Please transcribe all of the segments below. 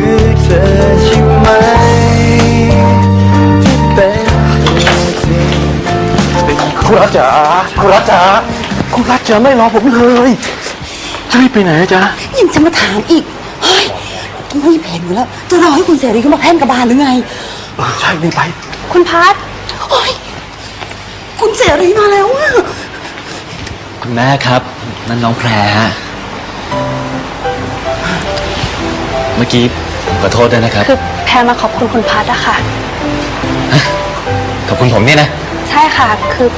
คือเธอใช่ไหม ที่เป็นตัวจริงคุณรัฐจ๋าคุณรัฐจ๋าคุณรัฐจ๋าไม่รอผมเลยจะรีบไปไหนอะจ๊ะยังจะมาถามอีก เฮ้ยไม่เพนอยู่แล้ว จะรอให้คุณเสรีเขามาแพ่งกระบาลหรือไง เออใช่รีบไป คุณพัทเฮ้ยคุณเสรีมาแล้วอะคุณแม่ครับนั่นน้องแพรฮะเมื่อกี้ผม ขอโทษด้วยนะครับ คือแพรมาขอบคุณคุณพัทอะค่ะ ขอบคุณผมเนี่ยนะ ใช่ค่ะ คือ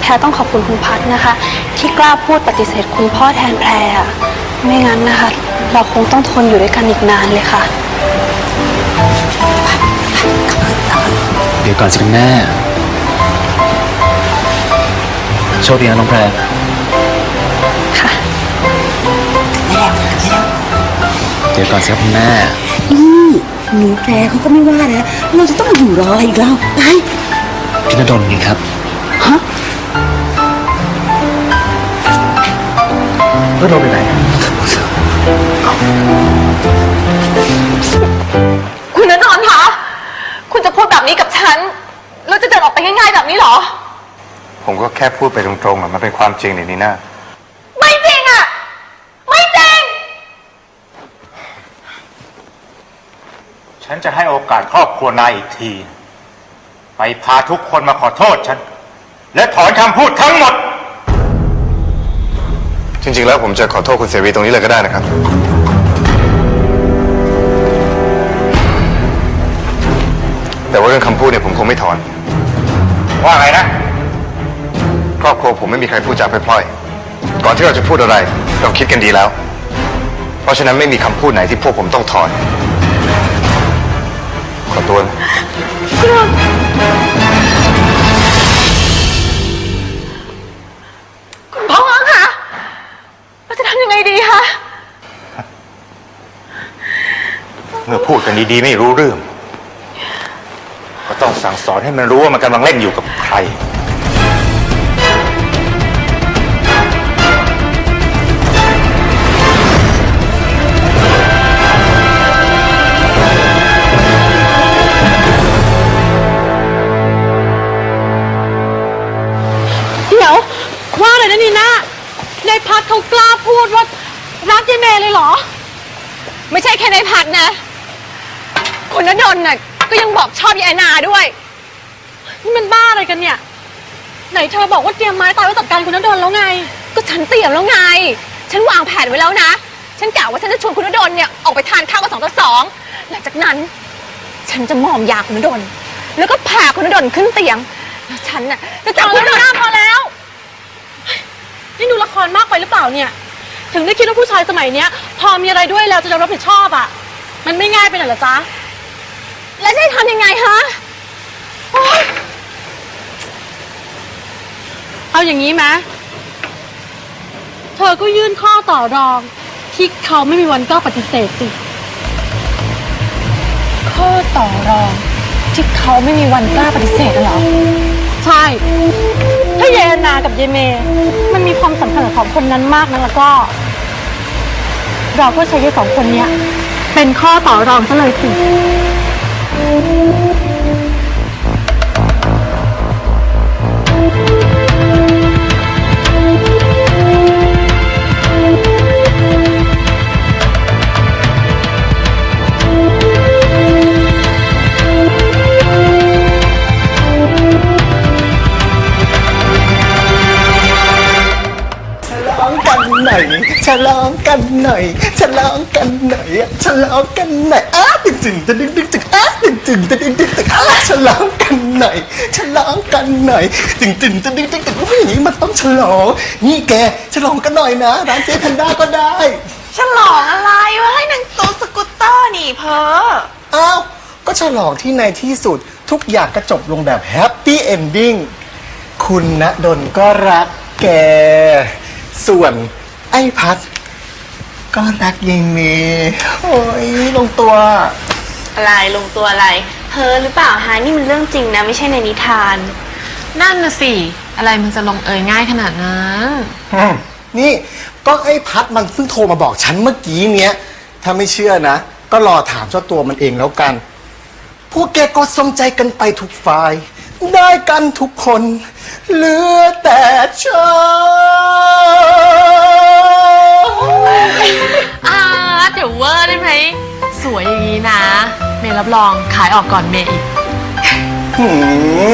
แพรต้องขอบคุณคุณพัทนะคะ ที่กล้าพูดปฏิเสธคุณพ่อแทนแพรอะไม่งั้นนะคะ เราคงต้องทนอยู่ด้วยกันอีกนานเลยค่ะ เดี๋ยวก่อนสิคุณแม่ โชคดีนะน้องแพรค่ะ เดี๋ยวก่อนสิครับคุณแม่ นี่หนูแพรเขาก็ไม่ว่านะ เราจะต้องมาอยู่รออะไรอีกแล้วไปพี่นดลนี่ครับ ฮะเพื่อนเราไปไหนคุณนนท์คะคุณจะพูดแบบนี้กับฉัน แล้วจะเดินออกไปง่ายๆแบบนี้เหรอ ผมก็แค่พูดไปตรงๆอะมันเป็นความจริงนี่นี่นะ ไม่จริงอะไม่จริง ฉันจะให้โอกาสครอบครัวนายอีกที ไปพาทุกคนมาขอโทษฉัน และถอนคำพูดทั้งหมด จริง ๆ แล้วผมจะขอโทษคุณเสรีตรงนี้เลยก็ได้นะครับ แต่ว่าเรื่องคำพูดเนี่ยผมคงไม่ถอน ว่าไงนะ ครอบครัวผมไม่มีใครพูดจาพล่อยๆก่อนที่เราจะพูดอะไร เราคิดกันดีแล้ว เพราะฉะนั้นไม่มีคำพูดไหนที่พวกผมต้องถอน ขอตัวนะคุณพ่อคะเราจะทำยังไงดีคะ เมื่อพูดกันดีๆ ไม่รู้เรื่อง ก็ต้องสั่งสอนให้มันรู้ว่ามันกำลังเล่นอยู่กับใคร ว่าเลยนะนาในพัดเขากล้าพูดว่ารักยายเมย์เลยเหรอ ไม่ใช่แค่ในพัดนะ คุณนนท์น่ะก็ยังบอกชอบยายนาด้วย นี่มันบ้าอะไรกันเนี่ย ไหนเธอบอกว่าเตรียมไม้ตายไว้จัดการคุณนดลแล้วไง ก็ฉันเตรียมแล้วไง ฉันวางแผนไว้แล้วนะ ฉันกะว่าฉันจะชวนคุณนดลเนี่ยออกไปทานข้าวกันสองต่อสองหลังจากนั้น ฉันจะมอมยาคุณนดลแล้วก็พาคุณนดลขึ้นเตียงแล้วฉันน่ะจะจับคุณนดนะลพอแล้ว นี่ดูละครมากไปหรือเปล่าเนี่ย ถึงได้คิดว่าผู้ชายสมัยเนี้ย พอมีอะไรด้วยแล้วจะยอมรับผิดชอบอะ มันไม่ง่ายไปหน่อยเหรอจ๊ะ แล้วจะให้ทำยังไงฮะเอาอย่างนี้ไหมเธอก็ยื่นข้อต่อรอง ที่เขาไม่มีวันกล้าปฏิเสธสิ ข้อต่อรอง ที่เขาไม่มีวันกล้าปฏิเสธเหรอ ใช่ ถ้าเยนนากับเยเมมันมีความสัมพันธ์กับสองคนนั้นมากนะแล้วก็ เราก็ใช้ยายสองคนเนี้ย เป็นข้อต่อรองซะเลยสิ หน่อย ฉลองกันหน่อย ฉลองกันหน่อยอะฉลองกันหน่อยอ้าตึงตึงตึงตึงตึงอ้าตึงตึงตึงตึงตึงตึงอ้าฉลองกันหน่อย ฉลองกันหน่อยตึงตึงตึงตึงตึงตึงโอ้ยอย่างนี้มันต้องฉลอง นี่แกฉลองกันหน่อยนะ ร้านเจ๊แพนด้าก็ได้ ฉลองอะไรวะให้นางตัวสกูตเตอร์นี่เพออ้าวก็ฉลองที่ในที่สุดทุกอย่างก็จบลงแบบแฮปปี้เอนดิ้งคุณณดลก็รักแก ส่วน ไอ้พัด ก็รักยายเมย์โอ้ยลงตัว อะไรลงตัวอะไรเพ้อหรือเปล่าฮะนี่มันเรื่องจริงนะ ไม่ใช่ในนิทาน นั่นน่ะสิ อะไรมันจะลงเอยง่ายขนาดนั้น อืมนี่ก็ไอ้พัดมันเพิ่งโทรมาบอกฉันเมื่อกี้เนี้ย ถ้าไม่เชื่อนะ ก็ก็รอถามเจ้าตัวมันเองแล้วกัน พวกแกก็สมใจกันไปทุกฝ่าย ได้กันทุกคน เหลือแต่ฉัน อ่าเดี๋ยวเวอร์ได้ไหม สวยอย่างนี้นะ เมย์รับรองขายออกก่อนเมย์อีก หื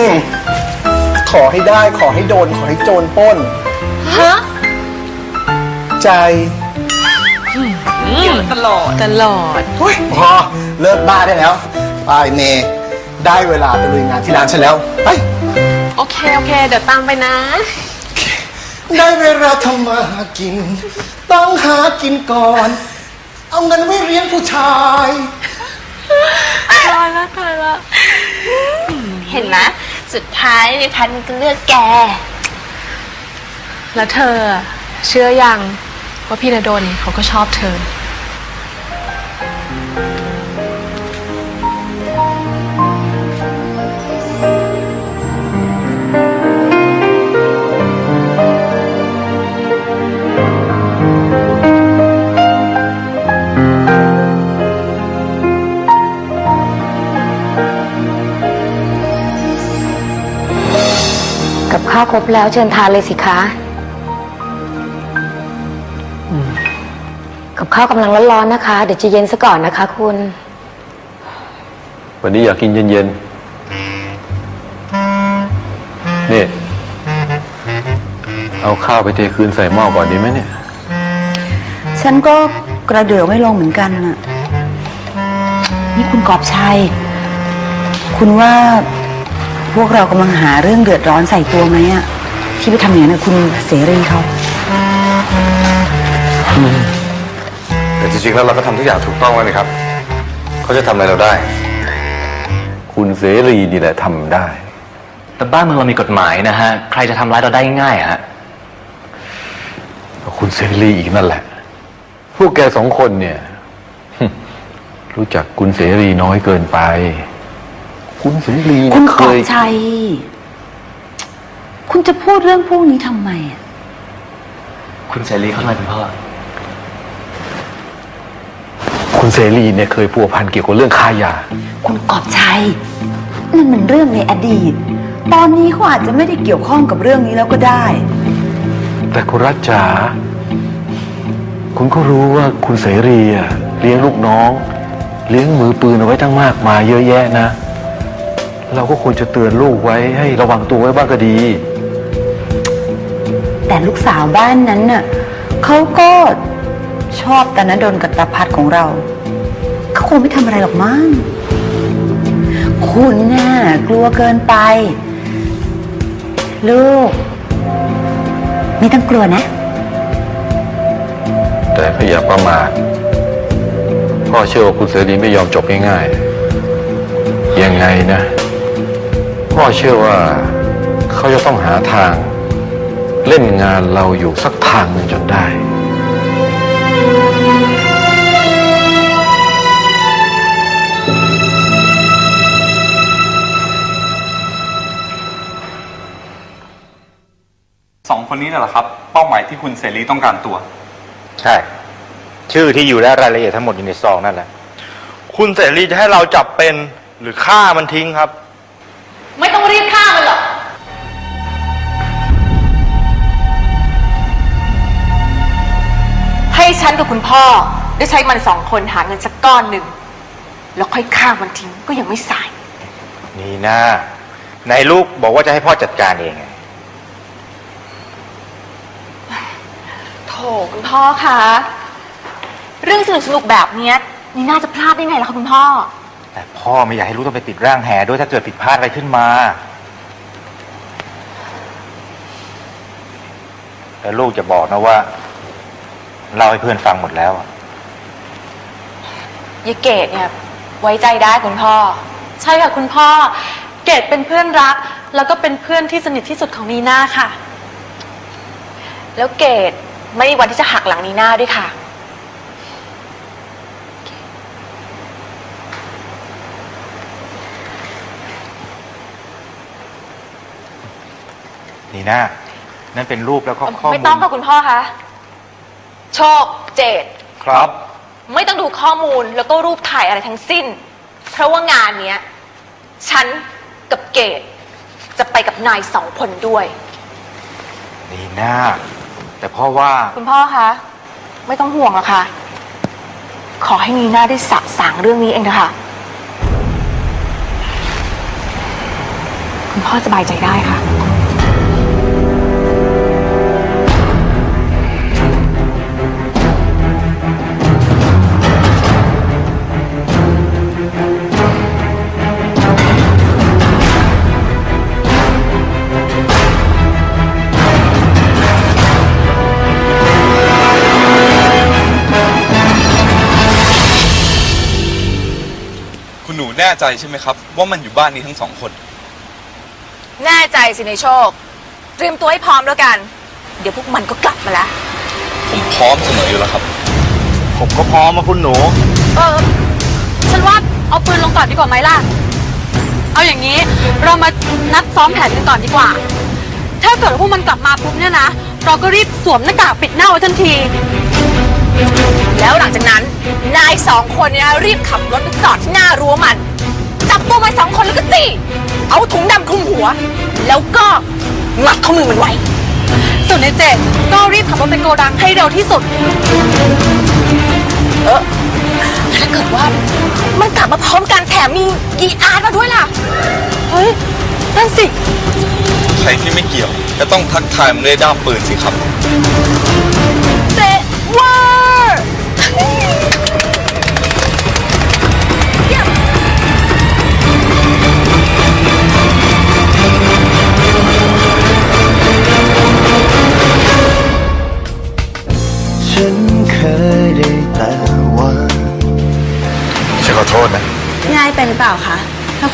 มขอให้ได้ขอให้โดนขอให้โจรปล้น ฮะใจตลอด ตลอด เฮ้ยพอเลิกบ้าได้แล้วไปเมย์ได้เวลาไปลุยงานที่ร้านฉันแล้วไปโอเค โอเค เดี๋ยวตามไปนะ ได้เวลาทำมาหากิน ต้องหากินก่อน เอาเงินไว้เลี้ยงผู้ชาย ตายแล้วตายแล้วเห็นไหมสุดท้ายในพันมันก็เลือกแก แล้วเธอเชื่อยังว่าพี่นดลเขาก็ชอบเธอ ครบแล้วเชิญทานเลยสิคะกับข้าวกำลังร้อนๆนะคะ เดี๋ยวจะเย็นซะก่อนนะคะ คุณ วันนี้อยากกินเย็นๆ นี่ เอาข้าวไปเทคืนใส่หม้อก่อนดีไหมเนี่ย ฉันก็กระเดือกไม่ลงเหมือนกันน่ะ นี่คุณกอบชัย คุณว่า พวกเรากำลังหาเรื่องเดือดร้อนใส่ตัวไหมอะที่ไปทำอย่างนั้นกับคุณเสรีเขา แต่จริงๆแล้วเราก็ทำทุกอย่างถูกต้องแล้วนี่ครับ เขาจะทำอะไรเราได้ คุณเสรีนี่แหละทำได้ แต่บ้านเมืองเรามีกฎหมายนะฮะ ใครจะทำร้ายเราได้ง่ายๆอะฮะ คุณเสรีอีกนั่นแหละ พวกแกสองคนเนี่ย รู้จักคุณเสรีน้อยเกินไป คุณเสรีคุเนี่ณยกเคอบยชัยคุณจะพูดเรื่องพวกนี้ทำไมอะคุณเสรีเขาทำไมคุณพ่อ คุณเสรีเนี่ยเคยพัวพันเกี่ยวกับเรื่องค้ายา คุณกอบชัยนั่นมันเรื่องในอดีต ตอนนี้เขาอาจจะไม่ได้เกี่ยวข้องกับเรื่องนี้แล้วก็ได้ แต่คุณรัชจ๋าคุณก็รู้ว่าคุณเสรีอะเลี้ยงลูกน้อง เลี้ยงมือปืนเอาไว้ตั้งมากมายเยอะแยะนะ เราก็ควรจะเตือนลูกไว้ให้ระวังตัวไว้บ้างก็ดี แต่ลูกสาวบ้านนั้นน่ะเขาก็ชอบตานดลกับตาพัดของเราเขาคงไม่ทำอะไรหรอกมั้งคุณน่ะกลัวเกินไป ลูก ไม่ต้องกลัวนะ แต่ก็อย่าประมาทพ่อเชื่อว่าคุณเสรีไม่ยอมจบง่ายๆยังไงนะ พ่อเชื่อว่าเขาจะต้องหาทาง เล่นงานเราอยู่สักทางหนึ่งจนได้ สองคนนี้น่ะเหรอครับ เป้าหมายที่คุณเสรีต้องการตัว ใช่ ชื่อที่อยู่และรายละเอียดทั้งหมดอยู่ในซองนั่นแหละ คุณเสรีจะให้เราจับเป็นหรือฆ่ามันทิ้งครับ ไม่ต้องรีบฆ่ามันหรอก ให้ฉันกับคุณพ่อ ได้ใช้มันสองคนหาเงินสักก้อนหนึ่ง แล้วค่อยฆ่ามันทิ้งก็ยังไม่สาย นี่นะนายลูกบอกว่าจะให้พ่อจัดการเองไงโถคุณพ่อคะ เรื่องสนุกสนุกๆแบบเนี้ยนี่น่าจะพลาดได้ไงล่ะคะคุณพ่อ แต่พ่อไม่อยากให้ลูกต้องไปติดร่างแหด้วยถ้าเกิดผิดพลาดอะไรขึ้นมาแล้วลูกจะบอกนะว่าเล่าให้เพื่อนฟังหมดแล้วอะยายเกดเนี่ยไว้ใจได้คุณพ่อ ใช่ค่ะคุณพ่อ เกดเป็นเพื่อนรัก แล้วก็เป็นเพื่อนที่สนิทที่สุดของนีน่าค่ะ แล้วเกดไม่มีวันที่จะหักหลังนีน่าด้วยค่ะ นี่นะ นั่นเป็นรูปแล้วก็ข้อมูลไม่ต้องค่ะคุณพ่อคะโชคเจดครับ ไม่ต้องดูข้อมูลแล้วก็รูปถ่ายอะไรทั้งสิ้น เพราะว่างานเนี้ยฉันกับเกดจะไปกับนายสองคนด้วย นีน่าแต่พ่อว่าคุณพ่อคะไม่ต้องห่วงหรอกค่ะ ขอให้นีน่าได้สะสางเรื่องนี้เองนะคะคุณพ่อสบายใจได้ค่ะ นูแน่ใจใช่ไหมครับ ว่ามันอยู่บ้านนี้ทั้งสองคน แน่ใจสิในโชค เตรียมตัวให้พร้อมแล้วกัน เดี๋ยวพวกมันก็กลับมาแล้วผมพร้อมเสมออยู่แล้วครับ ผมก็พร้อมมาคุณหนู เออ ฉันว่าเอาปืนลงก่อนดีกว่าไหมล่ะ เอาอย่างนี้เรามานัดซ้อมแผนกันก่อนดีกว่า ถ้าเกิดว่าพวกมันกลับมาปุ๊บเนี่ยนะ เราก็รีบสวมหน้ากากปิดหน้าไว้ทันที แล้วหลังจากนั้นนายสองคนเนี่ยรีบขับรถไปจอดที่หน้ารั้วมัน จับตัวมันสองคนแล้วก็ตีเอาถุงดำคลุมหัว แล้วก็มัดข้อมือมันไว้ ส่วนในเจดก็รีบขับรถไปโกดังให้เร็วที่สุด เออถ้าเกิดว่ามันกลับมาพร้อมกันแถมมีกีอาร์มาด้วยล่ะ เฮ้ย นั่นสิ ใครที่ไม่เกี่ยวก็ต้องทักทายมันด้วยด้ามปืนสิครับ เจเวอร์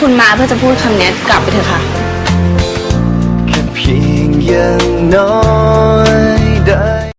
คุณมาเพื่อจะพูดคำนี้กลับไปเถอะค่ะ แค่เพียงอย่างน้อย